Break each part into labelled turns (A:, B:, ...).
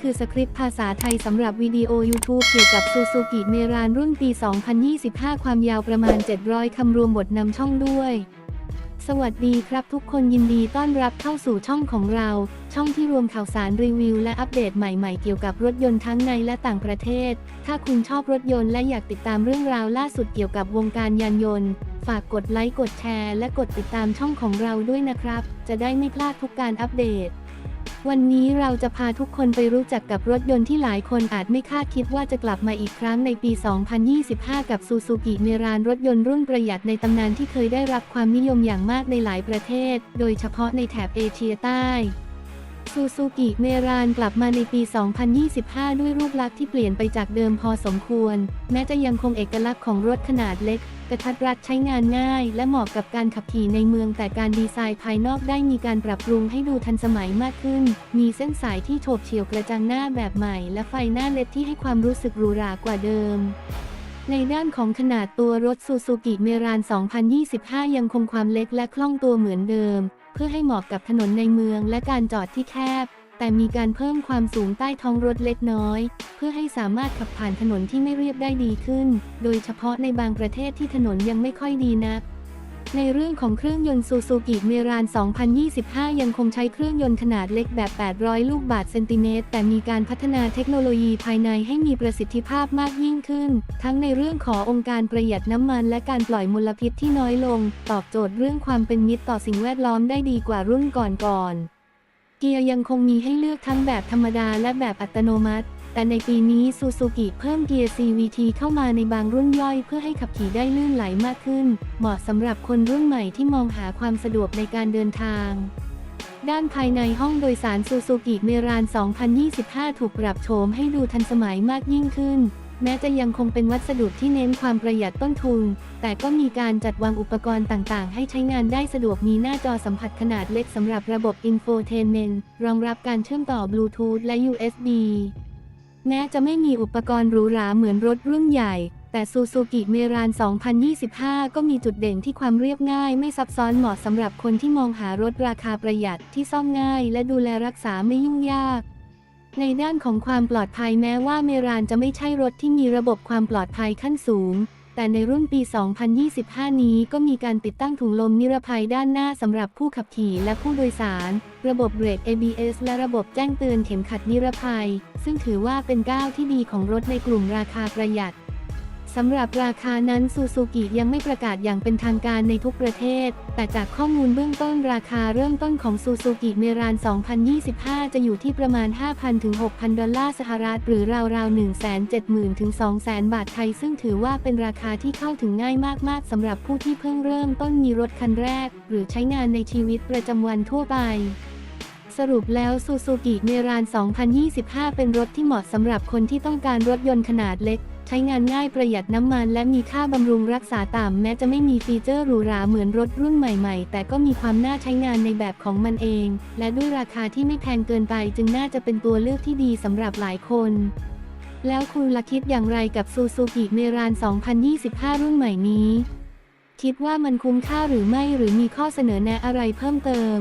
A: คือสคริปต์ภาษาไทยสำหรับวิดีโอ YouTube เกี่ยวกับ Suzuki m e r a n รุ่นปี 2025 ความยาวประมาณ 700 คำรวมบทนำช่องด้วย สวัสดีครับทุกคนยินดีต้อนรับเข้าสู่ช่องของเรา ช่องที่รวมข่าวสารรีวิว และอัปเดตใหม่ๆ เกี่ยวกับรถยนต์ทั้งในและต่างประเทศ ถ้าคุณชอบรถยนต์และอยากติดตามเรื่องราวล่าสุดเกี่ยวกับวงการยานยนต์ฝากกดไลค์กดแชร์ และกดติดตามช่องของเราด้วยนะครับ จะได้ไม่พลาดทุกการอัปเดต วันนี้เราจะพาทุกคนไปรู้จักกับรถยนต์ที่หลายคนอาจไม่คาดคิดว่าจะกลับมาอีกครั้งในปี 2025 กับซูซูกิเมรานรถยนต์รุ่นประหยัดในตำนานที่เคยได้รับความนิยมอย่างมากในหลายประเทศ โดยเฉพาะในแถบเอเชียใต้ ซูซูกิเมรานกลับมาในปี 2025 ด้วยรูปลักษณ์ที่เปลี่ยนไปจากเดิมพอสมควร แม้จะยังคงเอกลักษณ์ของรถขนาดเล็ก กระทัดรัดใช้งานง่าย และเหมาะกับการขับขี่ในเมืองแต่การดีไซน์ภายนอกได้มีการปรับปรุงให้ดูทันสมัยมากขึ้น มีเส้นสายที่โฉบเฉี่ยวกระจังหน้าแบบใหม่ และไฟหน้าเล็ดที่ให้ความรู้สึกหรูหรากว่าเดิมในด้านของขนาดตัวรถซูซูกิเมราน 2025 ยังคงความเล็กและคล่องตัวเหมือนเดิม เพื่อให้เหมาะกับถนนในเมืองและการจอดที่แคบ แต่มีการเพิ่มความสูงใต้ท้องรถเล็กน้อย เพื่อให้สามารถขับผ่านถนนที่ไม่เรียบได้ดีขึ้น โดยเฉพาะในบางประเทศที่ถนนยังไม่ค่อยดีนัก ในเรื่องของเครื่องยนต์ซูซูกิเมราน 2025 ยังคงใช้เครื่องยนต์ขนาดเล็กแบบ 800 ลูกบาศก์เซนติเมตร แต่มีการพัฒนาเทคโนโลยีภายในให้มีประสิทธิภาพมากยิ่งขึ้น ทั้งในเรื่องขององค์การประหยัดน้ำมันและการปล่อยมลพิษที่น้อยลง ตอบโจทย์เรื่องความเป็นมิตรต่อสิ่งแวดล้อมได้ดีกว่ารุ่นก่อนๆ เกียร์ยังคงมีให้เลือกทั้งแบบธรรมดาและแบบอัตโนมัติ แต่ในปีนี้ซูซูกิเพิ่มเกียร์ CVT เข้ามาในบางรุ่นย่อยเพื่อให้ขับขี่ได้ลื่นไหลมากขึ้น เหมาะสำหรับคนรุ่นใหม่ที่มองหาความสะดวกในการเดินทางด้านภายในห้องโดยสารซูซูกิเมราน 2025 ถูกปรับโฉมให้ดูทันสมัยมากยิ่งขึ้น แม้จะยังคงเป็นวัสดุที่เน้นความประหยัดต้นทุน แต่ก็มีการจัดวางอุปกรณ์ต่างๆ ให้ใช้งานได้สะดวกมีหน้าจอสัมผัสขนาดเล็กสำหรับระบบ Infotainment รองรับการเชื่อมต่อบลูทูธและ USB แม้จะไม่มีอุปกรณ์หรูหราเหมือนรถรุ่นใหญ่ แต่ซูซูกิเมราน 2025 ก็มีจุดเด่นที่ความเรียบง่ายไม่ซับซ้อนเหมาะสำหรับคนที่มองหารถราคาประหยัดที่ซ่อมง่าย และดูแลรักษาไม่ยุ่งยาก ในด้านของความปลอดภัยแม้ว่าเมรานจะไม่ใช่รถที่มีระบบความปลอดภัยขั้นสูง แต่ในรุ่นปี 2025 นี้ก็มีการติดตั้งถุงลมนิรภัยด้านหน้าสำหรับผู้ขับขี่และผู้โดยสาร ระบบเบรก ABS และระบบแจ้งเตือนเข็มขัดนิรภัย ซึ่งถือว่าเป็นก้าวที่ดีของรถในกลุ่มราคาประหยัด สำหรับราคานั้นซูซูกิยังไม่ประกาศอย่างเป็นทางการในทุกประเทศ แต่จากข้อมูลเบื้องต้นราคาเริ่มต้นของซูซูกิเมราน 2025 จะอยู่ที่ประมาณ 5,000 ถึง 6,000 ดอลลาร์สหรัฐ หรือราวๆ 170,000 ถึง 200,000 บาทไทย ซึ่งถือว่าเป็นราคาที่เข้าถึงง่ายมากๆ สำหรับผู้ที่เพิ่งเริ่มต้นมีรถคันแรก หรือใช้งานในชีวิตประจำวันทั่วไปสรุปแล้วซูซูกิเมราน 2025 เป็นรถที่เหมาะสำหรับคนที่ต้องการรถยนต์ขนาดเล็ก ใช้งานง่ายประหยัดน้ำมันและมีค่าบำรุงรักษาต่ำแม้จะไม่มีฟีเจอร์หรูหราเหมือนรถรุ่นใหม่ๆ แต่ก็มีความน่าใช้งานในแบบของมันเอง และด้วยราคาที่ไม่แพงเกินไปจึงน่าจะเป็นตัวเลือกที่ดีสำหรับหลายคนแล้วคุณละคิดอย่างไรกับซูซูกิเมราน 2025 รุ่นใหม่นี้ คิดว่ามันคุ้มค่าหรือไม่หรือมีข้อเสนอแนะอะไรเพิ่มเติม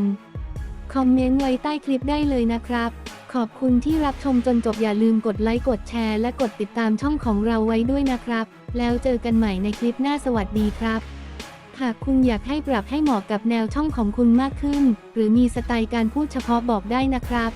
A: คอมเมนต์ไว้ใต้คลิปได้เลยนะครับ ขอบคุณที่รับชมจนจบอย่าลืมกดไลค์กดแชร์และกดติดตามช่องของเราไว้ด้วยนะครับ แล้วเจอกันใหม่ในคลิปหน้าสวัสดีครับหากคุณอยากให้ปรับให้เหมาะกับแนวช่องของคุณมากขึ้น หรือมีสไตล์การพูดเฉพาะบอกได้นะครับ